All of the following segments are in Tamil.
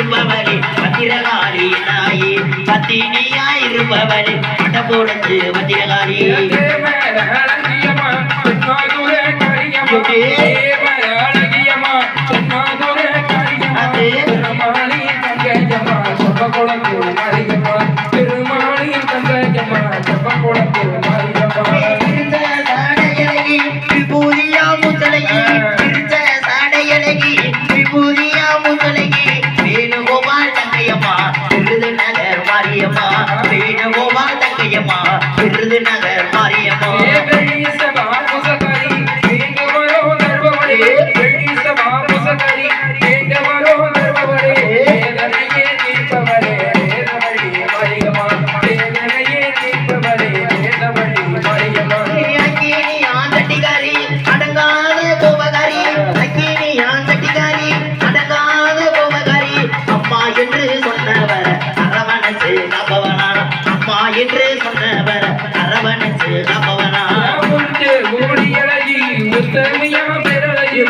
இருப்பவளே பத்திரகாளி தாயே பத்தினியாய் இருப்பவளே பட்ட போடுத்து பத்திரகாளி தங்கையம்மா விருதுநகர் அப்பவனா அப்பா என்று சொன்னவர் அரவணைச்சு அப்பவனா உருட்டு ஓடியழகி முத்தமியம் பெறலகி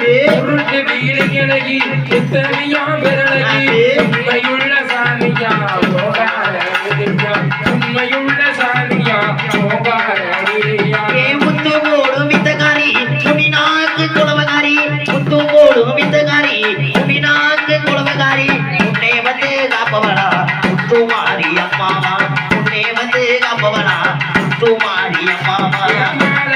உன்னை வந்து காப்பவனா. முத்துமா 祝妈你发大财